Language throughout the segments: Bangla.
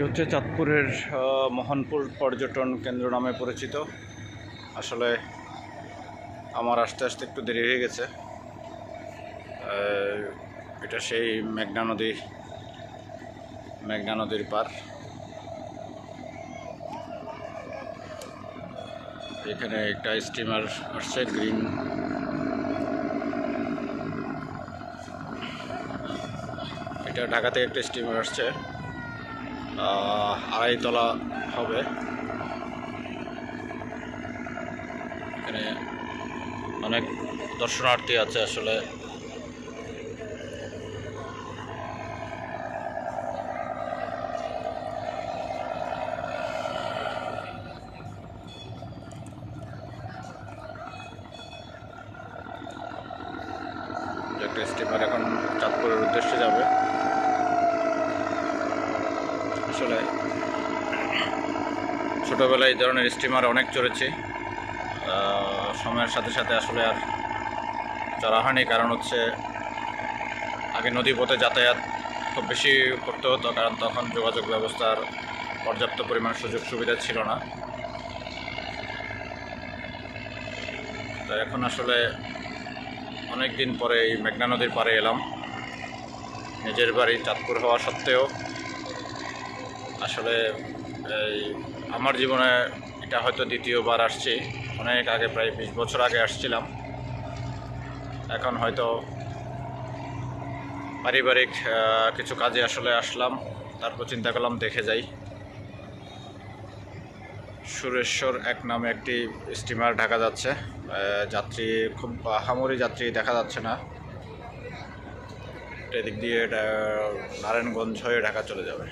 এটি হচ্ছে চাঁদপুরের মোহনপুর পর্যটন কেন্দ্র নামে পরিচিত। আসলে আমার আসতে আসতে একটু দেরি হয়ে গেছে। এটা সেই মেঘনা নদী, মেঘনা নদীর পার। এখানে একটা স্টিমার আসছে গ্রিন এটা ঢাকা থেকে একটা স্টিমার আসছে। আড়াইতলা হবে। এখানে অনেক দর্শনার্থী আছে আসলে। একটা স্টিমার এখন চাঁদপুরের উদ্দেশ্যে যাবে। আসলে ছোটোবেলায় এই ধরনের স্টিমার অনেক চড়েছি। সময়ের সাথে সাথে আসলে আর চড়া হয়নি, কারণ হচ্ছে আগে নদী পথে যাতায়াত খুব বেশি করতে হতো, কারণ তখন যোগাযোগ ব্যবস্থার পর্যাপ্ত পরিমাণ সুযোগ সুবিধা ছিল না। তো এখন আসলে অনেক দিন পরে এই মেঘনা নদীর পাড়ে এলাম। নিজের বাড়ি চাঁদপুর হওয়া সত্ত্বেও আসলে এই আমার জীবনে এটা হয়তো দ্বিতীয়বার আসছি। অনেক আগে, প্রায় বিশ বছর আগে আসছিলাম। এখন হয়তো পারিবারিক কিছু কাজে আসলে আসলাম। তারপর চিন্তা করলাম দেখে যাই। সুরেশ্বর এক নামে একটি স্টিমার ঢাকা যাচ্ছে। যাত্রী খুব হামরি যাত্রী দেখা যাচ্ছে না। এদিক দিয়ে নারায়ণগঞ্জ হয়ে ঢাকা চলে যাবে।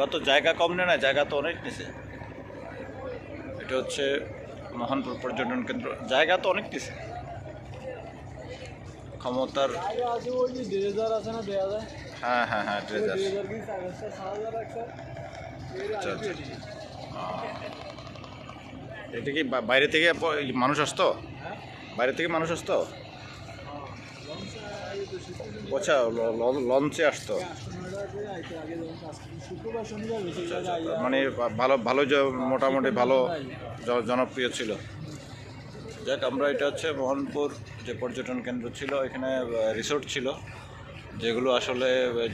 ওরা তো জায়গা কম নেয় না, জায়গা তো অনেক নিছে। এটা হচ্ছে মোহনপুর পর্যটন কেন্দ্র। জায়গা তো অনেক নিছে। ক্ষমতার হ্যাঁ হ্যাঁ হ্যাঁ। এটা কি বাইরে থেকে মানুষ আসতো? বাইরে থেকে মানুষ আসতো? আচ্ছা, জায়গায় আইয়া মানে ভালো ভালো মোটামুটি ভালো জনপ্রিয় ছিল। যাক আমরা এটা হচ্ছে মোহনপুর যে পর্যটন কেন্দ্র ছিল এখানে রিসোর্ট ছিল যেগুলো আসলে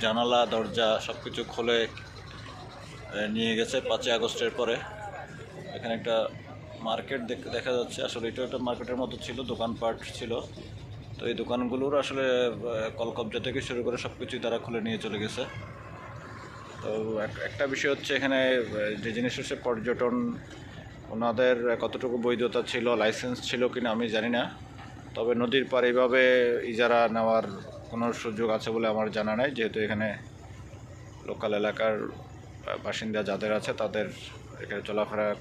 জানালা দরজা সব কিছু খুলে নিয়ে গেছে পাঁচই আগস্টের পরে। এখানে একটা মার্কেট দেখা যাচ্ছে। আসলে এটা একটা মার্কেটের মতো ছিল দোকানপাট ছিল। তো এই দোকানগুলোর আসলে কলকবজা থেকে শুরু করে সব কিছুই তারা খুলে নিয়ে চলে গেছে। তো এক- একটা বিষয় হচ্ছে এখানে যে জিনিস হচ্ছে পর্যটন, ওনাদের কতটুকু বৈধতা ছিল, লাইসেন্স ছিল কিনা আমি জানি না। তবে নদীর পার এইভাবে ইজারা নেওয়ার কোনো সুযোগ আছে বলে আমার জানা নাই। যেহেতু এখানে লোকাল এলাকার বাসিন্দা যাদের আছে, তাদের এখানে চলাফেরা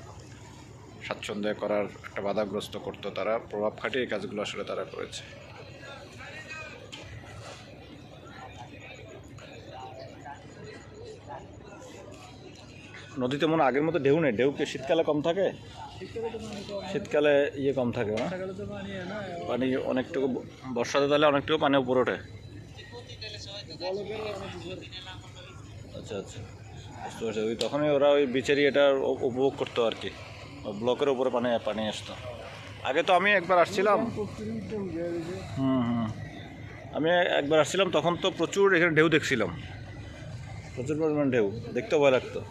স্বাচ্ছন্দ্য করার একটা বাধাগ্রস্ত করতো তারা। প্রভাব খাটিয়ে এই কাজগুলো আসলে তারা করেছে। নদীতে মনে আগের মতো ঢেউ নেই। ঢেউ কি শীতকালে কম থাকে? শীতকালে ইয়ে কম থাকে না? পানি অনেকটুকু, বর্ষাতে তাহলে অনেকটুকু পানি উপরে ওঠে। আচ্ছা আচ্ছা। বুঝতে পারছি। ওই তখনই ওরা ওই বিচেরি এটা উপভোগ করতো আর কি। ব্লকের উপরে পানি পানি আসতো। আগে তো আমি একবার আসছিলাম। হুম হুম। আমি একবার আসছিলাম, তখন তো প্রচুর এখানে ঢেউ দেখছিলাম। প্রচুর পরিমাণ ঢেউ। দেখতে ভয় লাগতো।